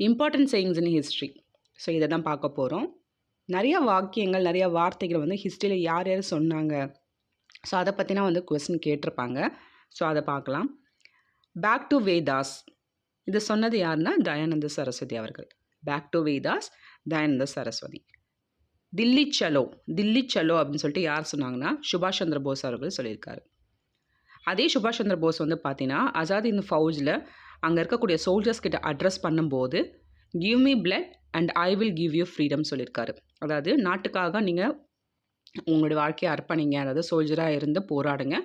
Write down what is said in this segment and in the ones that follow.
Important sayings in history so இதை தான் பார்க்க போகிறோம் நிறைய வாக்கியங்கள் நிறைய வார்த்தைகள் வந்து ஹிஸ்ட்ரியில் யார் யார் சொன்னாங்க? ஸோ அதை பற்றினா வந்து கொஸ்டின் கேட்டிருப்பாங்க. ஸோ அதை பார்க்கலாம். பேக் டு வேதாஸ் இதை சொன்னது யாருன்னா தயானந்த சரஸ்வதி அவர்கள். பேக் டு வேதாஸ் தயானந்த சரஸ்வதி தில்லி சலோ தில்லி சலோ அப்படின்னு சொல்லிட்டு யார் சொன்னாங்கன்னா சுபாஷ் சந்திர போஸ் அவர்கள் சொல்லியிருக்காரு. அதே சுபாஷ் சந்திர போஸ் வந்து பார்த்தீங்கன்னா அசாத் இந்த ஃபவுஜில் அங்கே இருக்கக்கூடிய சோல்ஜர்ஸ் கிட்ட அட்ரஸ் பண்ணும்போது give me blood and I will give you freedom சொல்லியிருக்காரு அதாவது நாட்டுக்காக நீங்கள் உங்களுடைய வாழ்க்கையை அர்ப்பணிங்க. அதாவது சோல்ஜராக இருந்து போராடுங்க.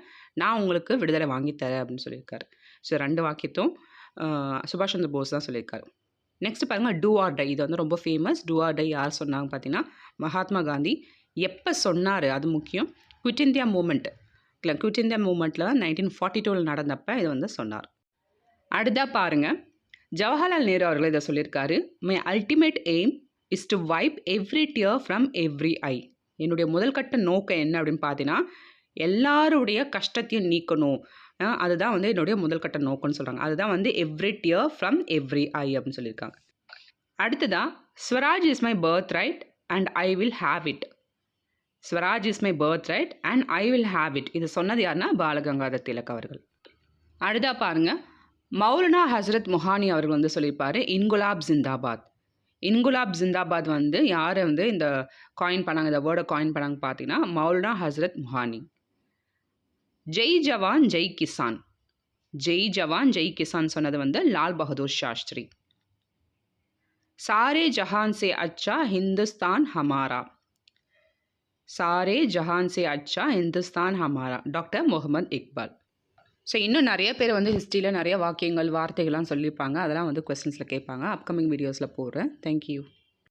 நான் உங்களுக்கு விடுதலை வாங்கி தரேன் அப்படின்னு சொல்லியிருக்காரு ஸோ ரெண்டு வாக்கியத்தும் சுபாஷ் சந்திர போஸ் தான் சொல்லியிருக்காரு நெக்ஸ்ட் பாருங்கள் டூ ஆர் டை இது வந்து ரொம்ப ஃபேமஸ் டூ ஆர் டை யார் சொன்னாங்க பார்த்தீங்கன்னா மகாத்மா காந்தி எப்போ சொன்னார்? அது முக்கியம். குவிட் இந்தியா மூமெண்ட் இல்லை குவிட் இந்தியா மூமெண்ட்டில் நைன்டீன் ஃபார்ட்டி டூவில் நடந்தப்போ இது வந்து சொன்னார். அடுத்தா பாருங்கள் ஜவஹர்லால் நேரு அவர்கள் இதை சொல்லியிருக்காரு. My ultimate aim is to wipe every tear from every eye என்னுடைய முதல் கட்ட நோக்கம் என்ன அப்படின்னு பார்த்தீங்கன்னா எல்லாருடைய கஷ்டத்தையும் நீக்கணும். அதுதான் வந்து என்னுடைய முதல் கட்ட நோக்கம்னு சொல்கிறாங்க அதுதான் வந்து every tear from every eye அப்படின்னு சொல்லியிருக்காங்க. அடுத்ததான் swaraj is my birthright and I will have it swaraj is my birthright and I will have it இது சொன்னது யாருன்னா பாலகங்காதர் திலக் அவர்கள். அடுத்தா பாருங்கள் மௌலனா ஹசரத் முஹானி அவர்கள் வந்து சொல்லியிருப்பார் இன்குலாப் ஜிந்தாபாத். இன்குலாப் ஜிந்தாபாத் வந்து யார் வந்து இந்த காயின் பண்ணாங்க இந்த வேர்டை காயின் பண்ணாங்க பார்த்தீங்கன்னா மௌலனா ஹசரத் முஹானி. ஜெய் ஜவான் ஜெய் கிசான். ஜெய் ஜவான் ஜெய் கிசான் சொன்னது வந்து லால் பகதூர் சாஸ்திரி. சாரே ஜஹான் சே அச்சா ஹிந்துஸ்தான் ஹமாரா. சாரே ஜஹான் சே அச்சா ஹிந்துஸ்தான் ஹமாரா. டாக்டர் முகமது இக்பால். ஸோ இன்னும் நிறைய பேர் வந்து ஹிஸ்ட்ரியில் நிறைய வாக்கியங்கள் வார்த்தைகள்லாம் சொல்லியிருப்பாங்க. அதெல்லாம் வந்து கொஸ்டின்ஸில் கேட்பாங்க. அப்கமிங் வீடியோஸில் போடுறேன். தேங்க்யூ